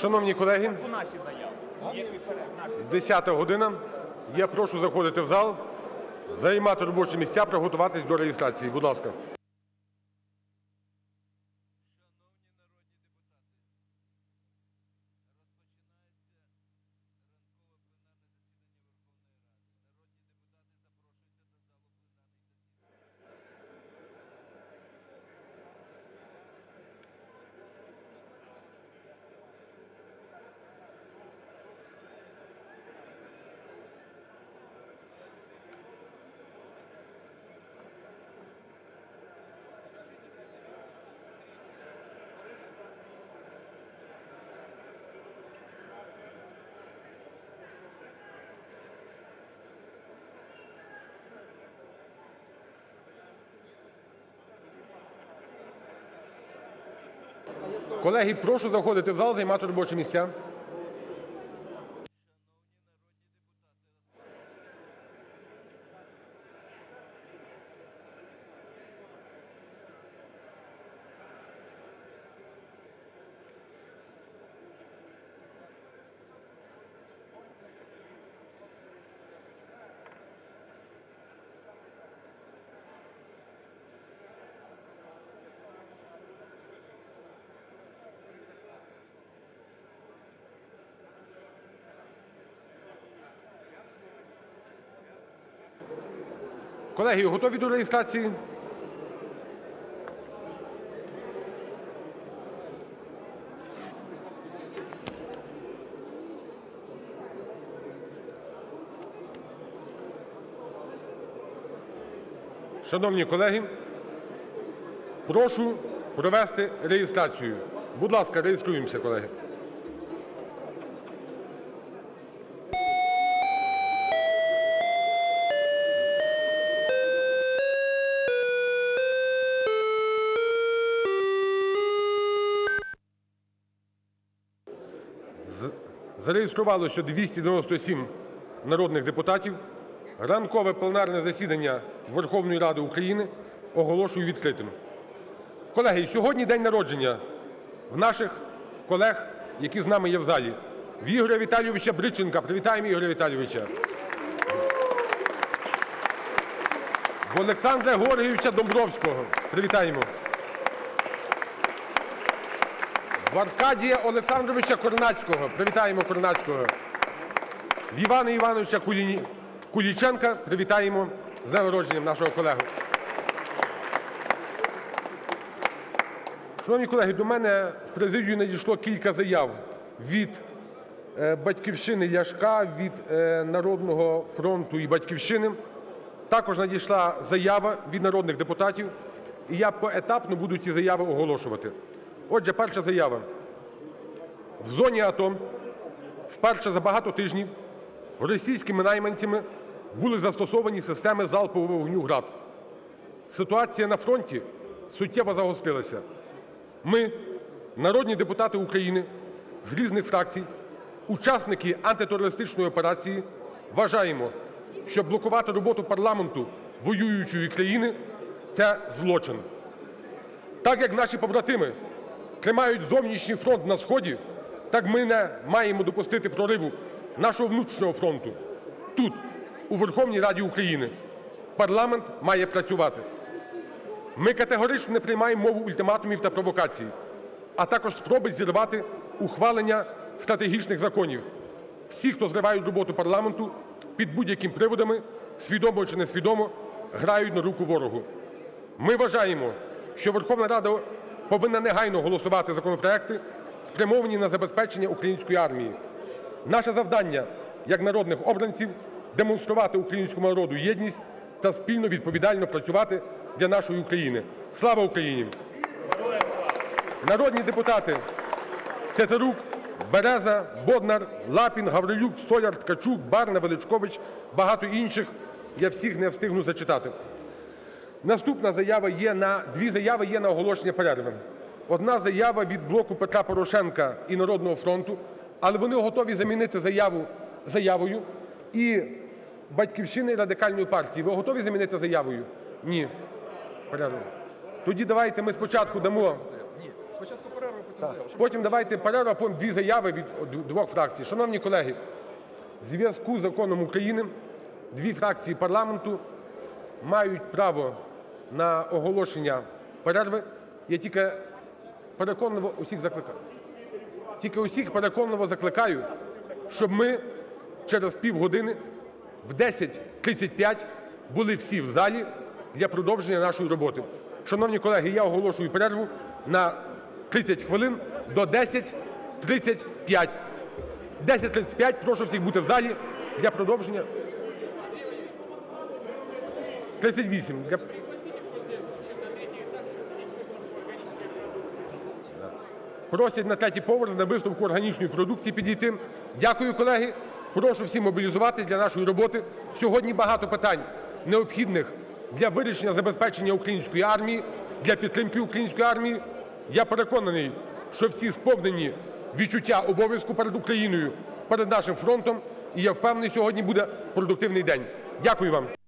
Шановні колеги, 10 година. Я прошу заходити в зал, займати робочі місця, приготуватись до реєстрації. Будь ласка. Колеги, прошу заходити в зал, займати робочі місця. Колеги, готові до реєстрації? Шановні колеги, прошу провести реєстрацію. Будь ласка, реєструємося, колеги. Зареєструвалося 297 народних депутатів. Ранкове пленарне засідання Верховної Ради України оголошую відкритим. Колеги, сьогодні день народження в наших колег, які з нами є в залі. В Ігоря Віталійовича Бриченка. Привітаємо Ігоря Віталійовича. В Олександра Георгійовича Домбровського. Привітаємо. В Аркадія Олександровича Корнацького. Привітаємо Корнацького. В Івана Івановича. Куліченка. Привітаємо з днем народження нашого колегу. Шановні колеги, до мене в президію надійшло кілька заяв від е, "Батьківщини" Ляшка, від е, "Народного фронту" і "Батьківщини". Також надійшла заява від народних депутатів, і я поетапно буду ці заяви оголошувати. Отже, перша заява. В зоні АТО вперше за багато тижнів російськими найманцями були застосовані системи залпового вогню "Град". Ситуація на фронті суттєво загострилася. Ми, народні депутати України з різних фракцій, учасники антитерористичної операції, вважаємо, що блокувати роботу парламенту воюючої країни – це злочин. Так як наші побратими тримають зовнішній фронт на сході, так ми не маємо допустити прориву нашого внутрішнього фронту тут, у Верховній Раді України. Парламент має працювати. Ми категорично не приймаємо мову ультиматумів та провокацій, а також спроби зірвати ухвалення стратегічних законів. Всі, хто зривають роботу парламенту під будь-якими приводами, свідомо чи несвідомо, грають на руку ворогу. Ми вважаємо, що Верховна Рада повинна негайно голосувати законопроекти, спрямовані на забезпечення української армії. Наше завдання як народних обранців – демонструвати українському народу єдність та спільно відповідально працювати для нашої України. Слава Україні! Народні депутати Тетерук, Береза, Боднар, Лапін, Гаврилюк, Столяр, Ткачук, Барна, Величкович, багато інших. Я всіх не встигну зачитати. Наступна заява є на... Дві заяви є на оголошення перерви. Одна заява від "Блоку Петра Порошенка" і "Народного фронту", але вони готові замінити заяву заявою. І "Батьківщини" і Радикальної партії. Ви готові замінити заявою? Ні. Перерву. Тоді давайте ми спочатку дамо... Потім давайте перерва, потім дві заяви від двох фракцій. Шановні колеги, в зв'язку з законом України дві фракції парламенту мають право на оголошення перерви. Я тільки переконливо усіх закликаю. Тільки усіх переконливо закликаю, щоб ми через півгодини в 10:35 були всі в залі для продовження нашої роботи. Шановні колеги, я оголошую перерву на 30 хвилин до 10:35. 10:35 прошу всіх бути в залі для продовження. 38. Просять на третій поверх на виставку органічної продукції підійти. Дякую, колеги. Прошу всіх мобілізуватись для нашої роботи. Сьогодні багато питань необхідних для вирішення забезпечення української армії, для підтримки української армії. Я переконаний, що всі сповнені відчуття обов'язку перед Україною, перед нашим фронтом. І я впевнений, сьогодні буде продуктивний день. Дякую вам.